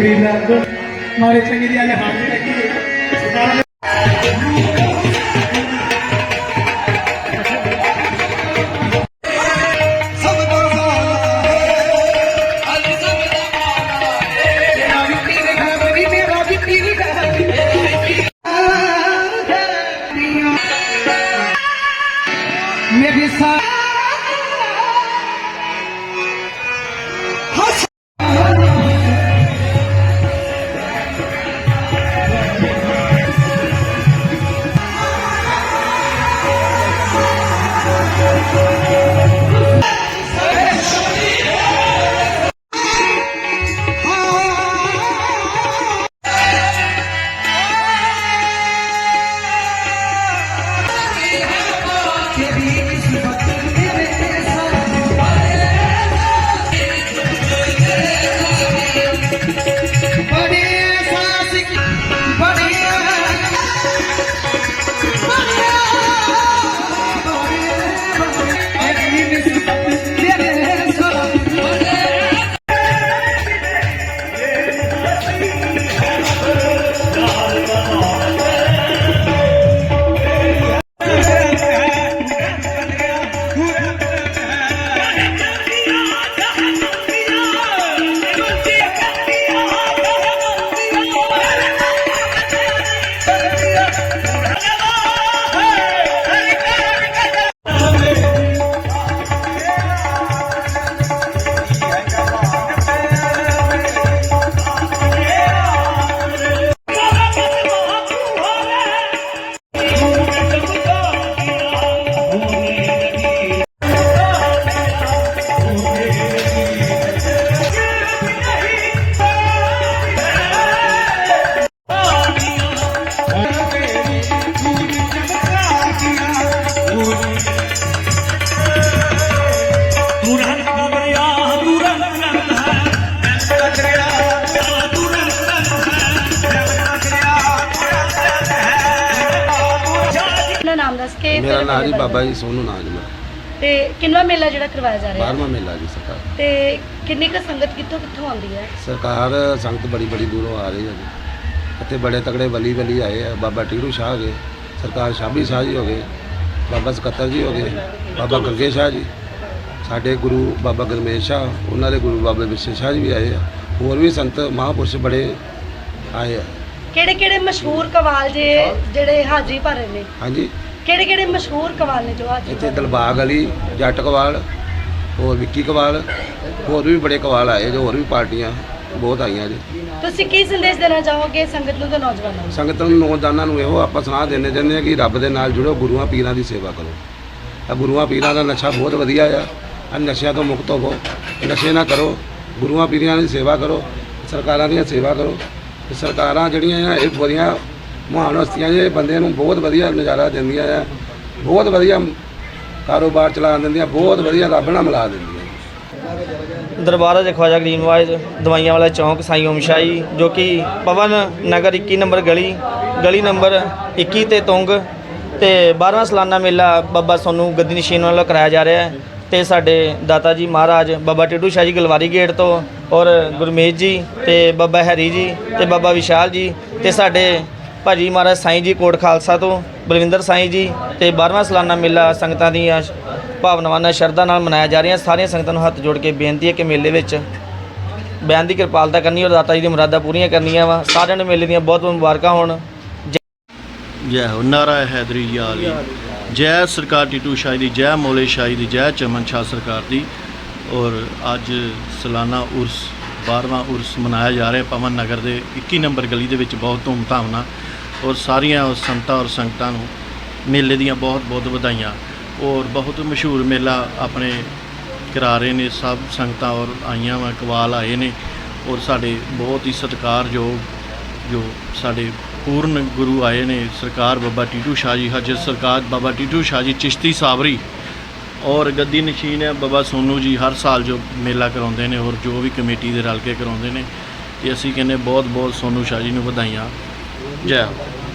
ਕੁਛ ਨਹੀਂ ਹੈ ਗਰੀਬ ਦਾ ਕੋ ਦੱਸ ਕੇ ਮੇਰਾ ਨਾਂ ਜੀ ਬਾਬਾ ਜੀ ਸੋਨੂ ਨਾਜ ਮੈਂ। ਤੇ ਕਿੰਨਵਾ ਮੇਲਾ ਜਿਹੜਾ ਕਰਵਾਇਆ ਜਾ ਰਿਹਾ? 12ਵਾਂ ਮੇਲਾ ਜੀ ਸਰਕਾਰ। ਤੇ ਕਿੰਨੀ ਕੁ ਸੰਗਤ ਕਿੱਥੋਂ ਕਿੱਥੋਂ ਆਉਂਦੀ ਹੈ? ਸਰਕਾਰ ਸੰਗਤ ਬੜੀ ਬੜੀ ਦੂਰੋਂ ਆ ਰਹੀ ਹੈ ਜੀ। ਇੱਥੇ ਬੜੇ ਤਗੜੇ ਵਲੀ ਵਲੀ ਆਏ ਆ। ਬਾਬਾ ਟੀੜੂ ਸ਼ਾਹ ਗਏ। ਸਰਕਾਰ ਸ਼ਾਬੀ ਸ਼ਾਹ ਜੀ ਹੋ ਗਏ। ਬਾਬਾ ਸਕੱਤਰ ਜੀ ਹੋ ਗਏ। ਬਾਬਾ ਗੰਗੇ ਸ਼ਾਹ ਜੀ। ਸਾਡੇ ਗੁਰੂ ਬਾਬਾ ਗਰਮੇਸ਼ ਸ਼ਾਹ ਉਹਨਾਂ ਦੇ ਗੁਰੂ ਬਾਬਾ ਵਿਸ਼ੇ ਸ਼ਾਹ ਜੀ ਵੀ ਆਏ ਆ। ਹੋਰ ਵੀ ਸੰਤ ਮਹਾਂਪੁਰਸ਼ ਬੜੇ ਆਏ ਆ। ਕਿਹੜੇ ਕਿਹੜੇ ਮਸ਼ਹੂਰ ਕਵਾਲ ਜੇ ਜਿਹੜੇ ਹਾਜ਼ਰੀ ਭਰ ਰਹੇ ਨੇ? ਹਾਂਜੀ। ਕਿਹੜੇ ਕਿਹੜੇ ਮਸ਼ਹੂਰ ਕਵਾਲ ਨੇ ਜੋ ਹਾਜ਼ਰੀ ਇੱਥੇ? ਦਿਲਬਾਗ ਅਲੀ ਜੱਟ ਕਵਾਲ ਹੋਰ ਵਿੱਕੀ ਕਵਾਲ ਹੋਰ ਵੀ ਬੜੇ ਕਵਾਲ ਆਏ ਜੋ ਹੋਰ ਵੀ ਪਾਰਟੀਆਂ ਬਹੁਤ ਆਈਆਂ ਜੀ ਤੁਸੀਂ ਕੀ ਸੰਦੇਸ਼ ਦੇਣਾ ਚਾਹੋਗੇ ਸੰਗਤ ਨੂੰ ਤੇ ਨੌਜਵਾਨਾਂ ਨੂੰ? ਸੰਗਤ ਨੂੰ ਨੌਜਵਾਨਾਂ ਨੂੰ ਇਹੋ ਆਪਾਂ ਸੁਣਾ ਦੇਣੇ ਚਾਹੁੰਦੇ ਹਾਂ ਕਿ ਰੱਬ ਦੇ ਨਾਲ ਜੁੜੋ ਗੁਰੂਆਂ ਪੀਰਾਂ ਦੀ ਸੇਵਾ ਕਰੋ। ਆ ਗੁਰੂਆਂ ਪੀਰਾਂ ਦਾ ਨਸ਼ਾ ਬਹੁਤ ਵਧੀਆ ਆ। ਆ ਨਸ਼ਿਆਂ ਤੋਂ ਮੁਕਤ ਹੋਵੋ ਨਸ਼ੇ ਨਾ ਕਰੋ ਗੁਰੂਆਂ ਪੀਰਾਂ ਦੀ ਸੇਵਾ ਕਰੋ ਸਰਕਾਰਾਂ ਦੀਆਂ ਸੇਵਾ ਕਰੋ। ਸਰਕਾਰਾਂ ਜਿਹੜੀਆਂ ਆ ਇਹ ਬੜੀਆਂ ਮਹਾਨ ਹਸਤੀਆਂ ਜੇ ਬੰਦੇ ਨੂੰ ਬਹੁਤ ਵਧੀਆ ਨਜ਼ਾਰਾ ਦਿੰਦੀਆਂ ਆ, ਬਹੁਤ ਵਧੀਆ ਕਾਰੋਬਾਰ ਚਲਾ ਦਿੰਦੀਆਂ, ਬਹੁਤ ਵਧੀਆ ਰੱਬ ਨਾਲ ਮਿਲਾ ਦਿੰਦੀਆਂ। ਦਰਬਾਰਾ ਦੇ ਖਵਾਜਾ ਗਰੀਨ ਵਾਇਜ਼ ਦਵਾਈਆਂ ਵਾਲਾ ਚੌਂਕ, ਸਾਈ ਓਮ ਸ਼ਾਹੀ, ਜੋ ਕਿ ਪਵਨ ਨਗਰ 21 ਨੰਬਰ ਗਲੀ ਗਲੀ ਨੰਬਰ 21 ਤੇ ਤੁੰਗ ਤੇ 12ਵਾਂ ਸਾਲਾਨਾ ਮੇਲਾ ਬਾਬਾ ਸੋਨੂੰ ਗੱਦੀ ਨਸ਼ੀਨ ਵੱਲੋਂ ਕਰਾਇਆ ਜਾ ਰਿਹਾ ਹੈ ਤੇ ਸਾਡੇ ਦਾਤਾ ਜੀ ਮਹਾਰਾਜ, ਬਾਬਾ ਟਿੱਡੂ ਸ਼ਾਹ ਜੀ ਗਲਵਾਰੀ ਗੇਟ ਤੋਂ ਔਰ ਗੁਰਮੇਸ਼ ਜੀ ਤੇ ਬਾਬਾ ਹੈਰੀ ਜੀ ਤੇ ਬਾਬਾ ਵਿਸ਼ਾਲ ਜੀ ਤੇ ਸਾਡੇ ਭਾਜੀ ਮਹਾਰਾਜ ਸਾਈਂ ਜੀ ਕੋਟ ਖਾਲਸਾ ਤੋਂ, ਬਲਵਿੰਦਰ ਸਾਈਂ ਜੀ ਤੇ 12ਵਾਂ ਸਾਲਾਨਾ ਮੇਲਾ ਸੰਗਤਾਂ ਦੀਆਂ ਭਾਵਨਾਵਾਂ ਨਾਲ, ਸ਼ਰਧਾ ਨਾਲ ਮਨਾਇਆ ਜਾ ਰਿਹਾ। ਸਾਰੀਆਂ ਸੰਗਤਾਂ ਨੂੰ ਹੱਥ ਜੋੜ ਕੇ ਬੇਨਤੀ ਹੈ ਕਿ ਮੇਲੇ ਵਿੱਚ ਬਿਆਨ ਦੀ ਕਿਰਪਾਲਤਾ ਕਰਨੀ ਔਰ ਦਾਤਾ ਜੀ ਦੀ ਮੁਰਾਦਾਂ ਪੂਰੀਆਂ ਕਰਨੀਆਂ ਵਾ। ਸਾਰਿਆਂ ਨੂੰ ਮੇਲੇ ਦੀਆਂ ਬਹੁਤ ਬਹੁਤ ਮੁਬਾਰਕਾਂ ਹੋਣ। ਜੈ ਹੋ ਨਾਰਾ ਹੈਦਰੀ ਯਾ ਅਲੀ ਜੈ ਸਰਕਾਰ ਟੀਟੂ ਸ਼ਾਹੀ ਦੀ, ਜੈ ਮੋਲੇ ਸ਼ਾਹੀ ਦੀ, ਜੈ ਚਮਨ ਸ਼ਾਹ ਸਰਕਾਰ ਦੀ। ਔਰ ਅੱਜ ਸਾਲਾਨਾ ਉਰਸ 12ਵਾਂ ਉਰਸ ਮਨਾਇਆ ਜਾ ਰਿਹਾ ਪਵਨ ਨਗਰ ਦੇ 21 ਨੰਬਰ ਗਲੀ ਦੇ ਵਿੱਚ ਬਹੁਤ ਧੂਮਧਾਮ ਨਾਲ ਔਰ ਸਾਰੀਆਂ ਸੰਤਾਂ ਔਰ ਸੰਗਤਾਂ ਨੂੰ ਮੇਲੇ ਦੀਆਂ ਬਹੁਤ ਬਹੁਤ ਵਧਾਈਆਂ ਔਰ ਬਹੁਤ ਮਸ਼ਹੂਰ ਮੇਲਾ ਆਪਣੇ ਕਰਾ ਰਹੇ ਨੇ, ਸਭ ਸੰਗਤਾਂ ਔਰ ਆਈਆਂ ਵਾ, ਕਵਾਲ ਆਏ ਨੇ ਔਰ ਸਾਡੇ ਬਹੁਤ ਹੀ ਸਤਿਕਾਰਯੋਗ ਜੋ ਸਾਡੇ ਪੂਰਨ ਗੁਰੂ ਆਏ ਨੇ, ਸਰਕਾਰ ਬਾਬਾ ਟੀਟੂ ਸ਼ਾਹ ਜੀ, ਹਜਰ ਸਰਕਾਰ ਬਾਬਾ ਟੀਟੂ ਸ਼ਾਹ ਜੀ, ਚਿਸ਼ਤੀ ਸਾਬਰੀ ਔਰ ਗੱਦੀ ਨਸ਼ੀਨ ਹੈ। ਬਾਬਾ ਸੋਨੂ ਜੀ ਹਰ ਸਾਲ ਜੋ ਮੇਲਾ ਕਰਾਉਂਦੇ ਨੇ ਔਰ ਜੋ ਵੀ ਕਮੇਟੀ ਦੇ ਰਲ ਕੇ ਕਰਾਉਂਦੇ ਨੇ, ਤੇ ਅਸੀਂ ਕਹਿੰਦੇ ਬਹੁਤ ਬਹੁਤ ਸੋਨੂ ਸ਼ਾਹ ਜੀ ਨੂੰ ਵਧਾਈਆਂ। ਜੈ